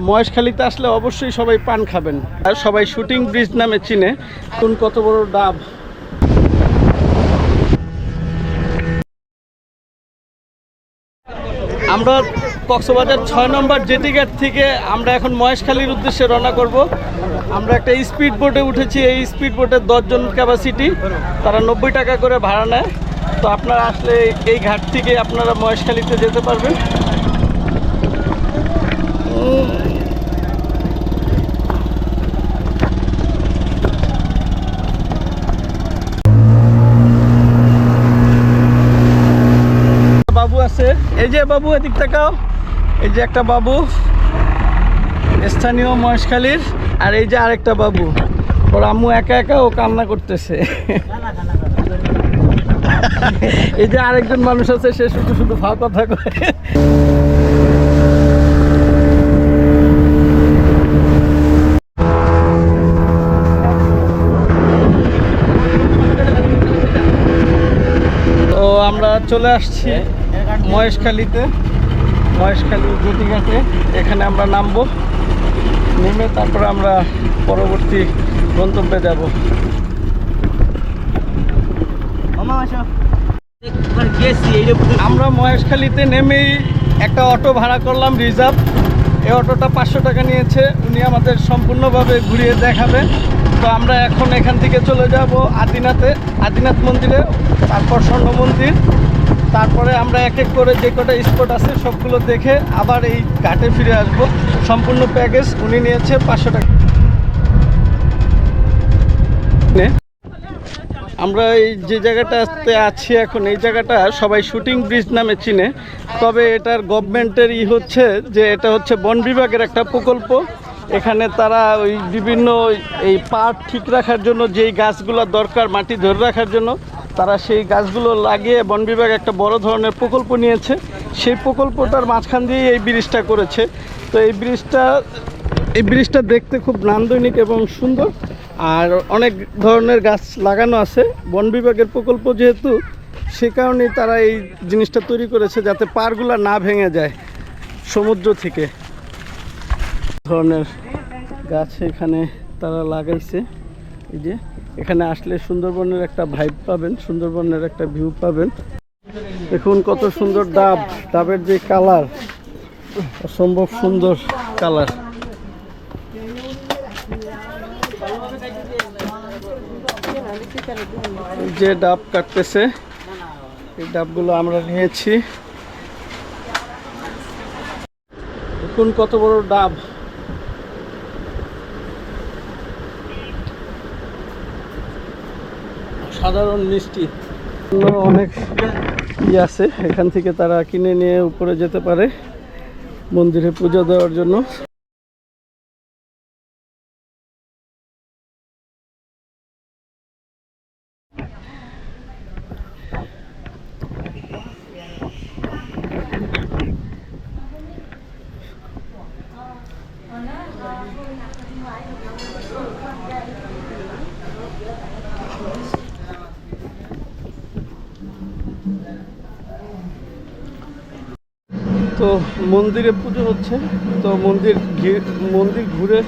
মহেশখালীতে আসলে অবশ্যই সবাই পান খাবেন। আর সবাই শুটিং ব্রিজ নামে চিনে। কোন কত বড় ডাব? আমরা কক্সবাজার ছয় নম্বর জেটি ঘাট থেকে আমরা এখন মহেশখালীর উদ্দেশ্যে রওনা করব। আমরা একটা স্পিড বোটে উঠেছি। এই স্পিড বোটের দশজন ক্যাপাসিটি তারা নব্বই টাকা করে ভাড়া নেয়। তো আপনারা আসলে এই ঘাট থেকে আপনারা মহেশখালীতে যেতে পারবেন উম, বাবু আছে এই যে বাবু, এদিক তাকাও। এই যে একটা বাবু, স্থানীয় মহেশখালীর। আর এই যে আরেকটা বাবু, ওর আম্মু একা একা ও কান্না করতেছে। এই যে আরেকজন মানুষ আছে, সে শুধু শুধু ভাও কথা করে। তো আমরা চলে আসছি। মহেশখালীতে মহেশখালী জুটিঘাটে এখানে আমরা নামবো। নেমে তারপরে আমরা পরবর্তী গন্তব্যে যাব। আমরা মহেশখালীতে নেমেই একটা অটো ভাড়া করলাম রিজার্ভ। এই অটোটা পাঁচশো টাকা নিয়েছে। উনি আমাদের সম্পূর্ণভাবে ঘুরিয়ে দেখাবে। তো আমরা এখন এখান থেকে চলে যাব আদিনাথে আদিনাথ মন্দিরে তারপর স্বর্ণ মন্দির। তারপরে আমরা এক এক করে যে কটা স্পট আছে, সবগুলো দেখে আবার এই ঘাটে ফিরে আসব। সম্পূর্ণ প্যাকেজ উনি নিয়েছে পাঁচশো টাকা। আমরা এই যে জায়গাটাতে আছি এখন, এই জায়গাটা সবাই শুটিং ব্রিজ নামে চিনে। তবে এটার গভর্নমেন্টের ই হচ্ছে যে এটা হচ্ছে বন বিভাগের একটা প্রকল্প। এখানে তারা ওই বিভিন্ন এই পাট ঠিক রাখার জন্য, যেই গাছগুলো দরকার মাটি ধরে রাখার জন্য তারা সেই গাছগুলো লাগিয়ে বন বিভাগ একটা বড় ধরনের প্রকল্প নিয়েছে। সেই প্রকল্পটার মাঝখান দিয়ে এই ব্রিজটা করেছে। তো এই ব্রিজটা এই ব্রিজটা দেখতে খুব নান্দনিক এবং সুন্দর। আর অনেক ধরনের গাছ লাগানো আছে। বন বিভাগের প্রকল্প যেহেতু, সে কারণেই তারা এই জিনিসটা তৈরি করেছে যাতে পারগুলা না ভেঙে যায় সমুদ্র থেকে। ধরনের গাছ এখানে তারা লাগাইছে। এই যে এখানে আসলে সুন্দরবনের একটা ভাইব পাবেন, সুন্দরবনের একটা ভিউ পাবেন। দেখুন কত সুন্দর ডাব, ডাবের যে কালার অসম্ভব সুন্দর কালার যে ডাব কাটতেছে, এই ডাবগুলো আমরা নিয়েছি। দেখুন কত বড় ডাব। সাধারণ মিষ্টি। অনেক ই আছে, এখান থেকে তারা কিনে নিয়ে উপরে যেতে পারে মন্দিরে পুজো দেওয়ার জন্য। তো মন্দিরে পুজো হচ্ছে, তো মন্দির মন্দির ঘুরে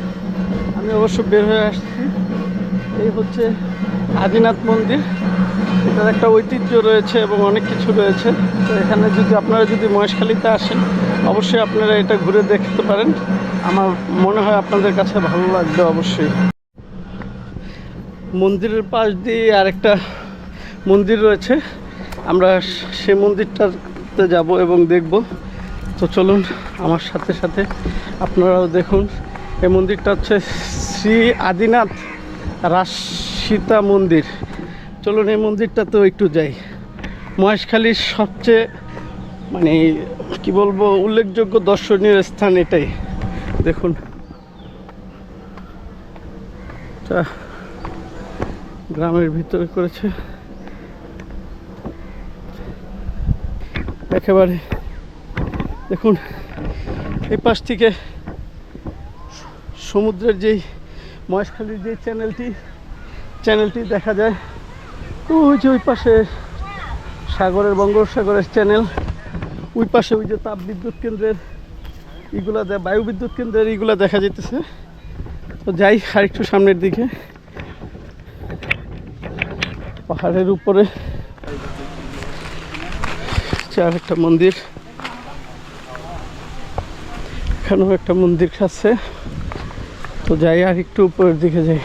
আমি অবশ্য বের হয়ে আসছি। এই হচ্ছে আদিনাথ মন্দির। এটার একটা ঐতিহ্য রয়েছে এবং অনেক কিছু রয়েছে। তো এখানে যদি আপনারা যদি মহেশখালীতে আসেন, অবশ্যই আপনারা এটা ঘুরে দেখতে পারেন। আমার মনে হয় আপনাদের কাছে ভালো লাগবে অবশ্যই। মন্দিরের পাশ দিয়ে আরেকটা মন্দির রয়েছে। আমরা সে মন্দিরটাতে যাব এবং দেখব। তো চলুন আমার সাথে সাথে আপনারাও দেখুন। এই মন্দিরটা হচ্ছে শ্রী আদিনাথ রাসসীতা মন্দির। চলুন এই মন্দিরটাতেও একটু যাই। মহেশখালীর সবচেয়ে মানে কি বলব, উল্লেখযোগ্য দর্শনীয় স্থান এটাই। দেখুন। তা, গ্রামের ভিতরে করেছে। একেবারে দেখুন, এই পাশ থেকে সমুদ্রের যেই মহেশখালীর যে চ্যানেলটি চ্যানেলটি দেখা যায়, ওই যে ওই পাশে সাগরের বঙ্গোপসাগরের চ্যানেল, ওই পাশে ওই যে তাপ বিদ্যুৎ কেন্দ্রের এগুলা দে- বায়ু বিদ্যুৎ কেন্দ্রের এইগুলা দেখা যেতেছে তো যাই আর একটু সামনের দিকে। পাহাড়ের উপরে চার একটা মন্দির। এখানেও একটা মন্দির আছে। তো যাই, আর একটু উপরের দিকে যাই।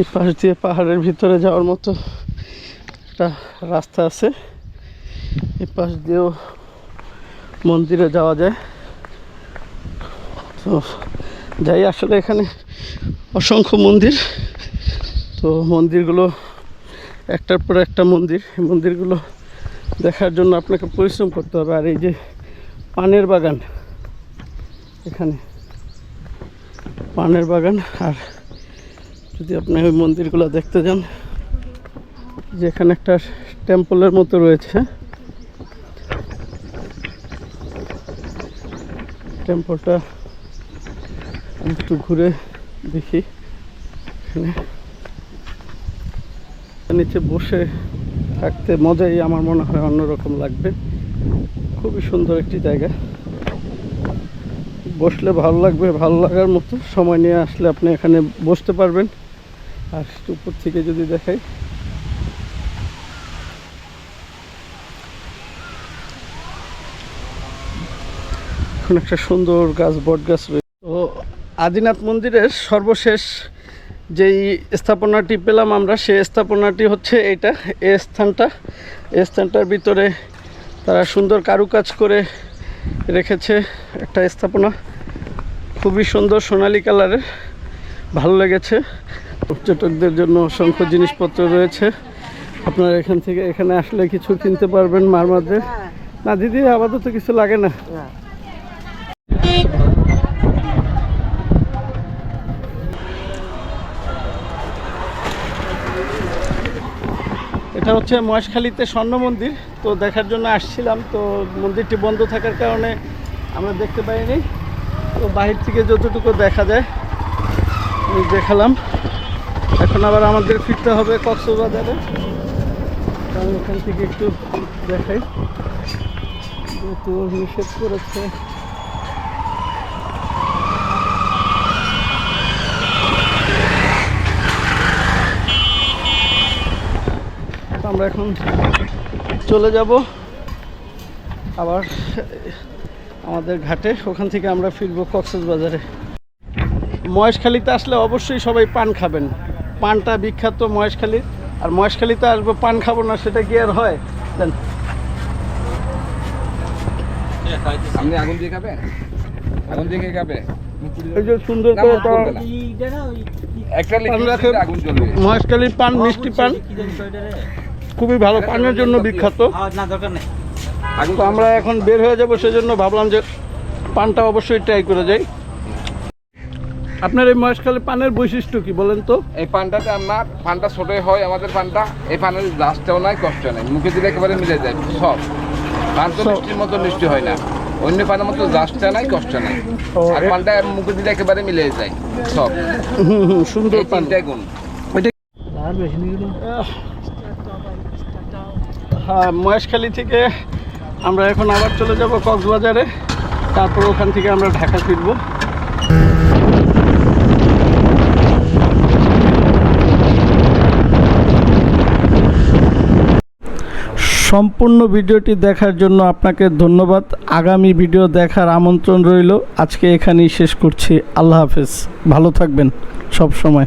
এই পাশ দিয়ে পাহাড়ের ভিতরে যাওয়ার মতো একটা রাস্তা আছে। এই পাশ দিয়েও মন্দিরে যাওয়া যায়। তো যাই, আসলে এখানে অসংখ্য মন্দির। তো মন্দিরগুলো একটার পর একটা মন্দির। মন্দিরগুলো দেখার জন্য আপনাকে পরিশ্রম করতে হবে। আর এই যে পানের বাগান, এখানে পানের বাগান। আর যদি আপনি ওই মন্দিরগুলো দেখতে যান, যেখানে একটা টেম্পলের মতো রয়েছে টেম্পলটা আমি একটু ঘুরে দেখি। নিচে বসে থাকতে মজাই আমার মনে হয় অন্যরকম লাগবে। খুবই সুন্দর একটি জায়গা। বসলে ভালো লাগবে, ভালো লাগার মতো সময় নিয়ে আসলে আপনি এখানে বসতে পারবেন। আর উপর থেকে যদি দেখাই। এখন একটা সুন্দর গাছ বট গাছ আদিনাথ মন্দিরের সর্বশেষ যেই স্থাপনাটি পেলাম আমরা, সেই স্থাপনাটি হচ্ছে এইটা। এ স্থানটা, এ স্থানটার ভিতরে তারা সুন্দর কারুকাজ করে রেখেছে একটা স্থাপনা। খুবই সুন্দর সোনালী কালারের, ভালো লেগেছে। পর্যটকদের জন্য অসংখ্য জিনিসপত্র রয়েছে। আপনারা এখান থেকে, এখানে আসলে কিছু কিনতে পারবেন মার মধ্যে। না, দিদি, আপাতত কিছু লাগে না। এটা হচ্ছে মহেশখালীতে স্বর্ণ মন্দির। তো দেখার জন্য আসছিলাম। তো মন্দিরটি বন্ধ থাকার কারণে আমরা দেখতে পাইনি। তো বাহির থেকে যতটুকু দেখা যায় দেখালাম। এখন আবার আমাদের ফিরতে হবে কক্সবাজারে। তো আমি ওখান থেকে একটু দেখাই। যেহেতু নিষেধ করেছে। আমরা এখন চলে যাব। আবার আমাদের ঘাটে ওখান থেকে আমরা ফিরবো কক্সবাজারে। মহেশখালীতে আসলে অবশ্যই সবাই পান খাবেন। পানটা বিখ্যাত মহেশখালী। আর মহেশখালীতে আসব পান খাব না সেটা কি আর হয়? দেন। আপনি আগুন দিয়ে খাবে আগুন দিয়ে খাবে? এই যে সুন্দর করে করবে না। একটা পান লিকুইড রাখে দিলে আগুন জ্বলবে। মহেশখালীর পান মিষ্টি পান। খুবই ভালো পানের জন্য বিখ্যাত। না দরকার নেই। তো আমরা এখন বের হয়ে যাব সেজন্য ভাবলাম যে পানটা অবশ্যই ট্রাই করে যাই। আপনার এই মহেশখালী পানের বৈশিষ্ট্য কি বলেন তো? এই পানটাতে আপনার পানটা ছোটই হয় আমাদের পানটা এই পানের লাস্টটাও নাই কষ্ট নাই মুখে দিলে একেবারে মিলে যায় সব। পান তো। মিষ্টির মতো মিষ্টি হয় না অন্য পানের মতো লাস্টটা নাই কষ্ট নাই। আর পানটা মুখে দিলে একেবারে মিলে যায় সব। হুম হুম সুন্দর এই পান। তিনটাই গুণ হ্যাঁ মহেশখালী থেকে আমরা এখন আবার চলে যাব কক্সবাজারে। তারপর ওখান থেকে আমরা ঢাকা ফিরবো। সম্পূর্ণ ভিডিওটি দেখার জন্য আপনাকে ধন্যবাদ। আগামী ভিডিও দেখার আমন্ত্রণ রইল। আজকে এখানেই শেষ করছি। আল্লাহ হাফেজ। ভালো থাকবেন সব সময়।